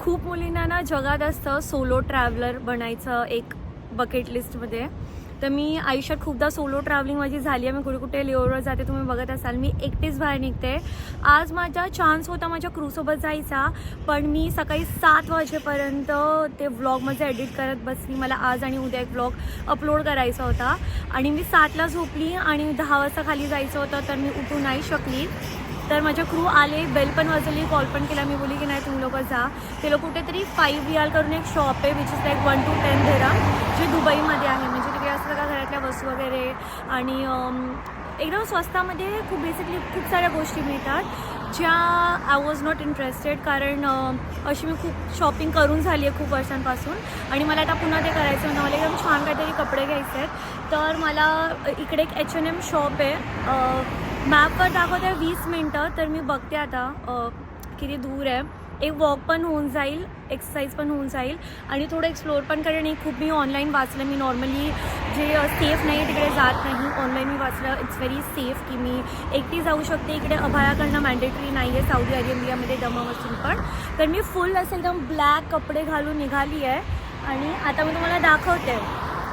खूप मुलींना ना जगात असतं सोलो ट्रॅव्हलर बनायचं एक बकेट लिस्टमध्ये तर मी आयुष्यात खूपदा सोलो ट्रॅव्हलिंग माझी झाली आहे. मी कुठे कुठे लेओवर जाते तुम्ही बघत असाल. मी एकटीच बाहेर निघते. आज माझा चान्स होता माझ्या क्रूसोबत जायचा पण मी सकाळी सात वाजेपर्यंत ते व्लॉगमध्ये एडिट करत बसली. मला आज आणि उद्या एक व्लॉग अपलोड करायचा होता. आणि मी सातला झोपली आणि दहा वाजता खाली जायचं होतं तर मी उठू नाही शकली. तर माझ्या क्रू आले बेल पण वाजवली कॉल पण केला. मी बोली की नाही तुम्ही लोक जा. ते लोक कुठेतरी फाईव्ह रियाल करून एक शॉप आहे which is like one two ten Deira जे दुबईमध्ये आहे. बस वगैरे आणि एकदम स्वस्तामध्ये खूप बेसिकली खूप साऱ्या गोष्टी मिळतात. ज्या आय वॉज नॉट इंटरेस्टेड कारण अशी मी खूप शॉपिंग करून झाली आहे खूप वर्षांपासून. आणि मला आता पुन्हा ते करायचं होतं. मला एकदम छान काहीतरी कपडे घ्यायचे आहेत. तर मला इकडे एक एच एन एम शॉप आहे मॅपवर दाखवते आहे वीस मिनटं. तर मी बघते आता किती दूर आहे. एक वॉक पण होऊन जाईल एक्सरसाइज पण होऊन जाईल. आणि थोडं एक्सप्लोअर पण करेन. एक खूप मी ऑनलाईन वाचलं. मी नॉर्मली जे सेफ नाही तिकडे जात नाही ऑनलाईन मी वाचलं. इट्स व्हेरी सेफ की मी एकटी जाऊ शकते. इकडे अभाया करणं मॅन्डेटरी नाही आहे साऊदी अरेबियामध्ये दमा असून पण. तर मी फुल असं एकदम ब्लॅक कपडे घालून निघाली आहे आणि आता मी तुम्हाला दाखवते.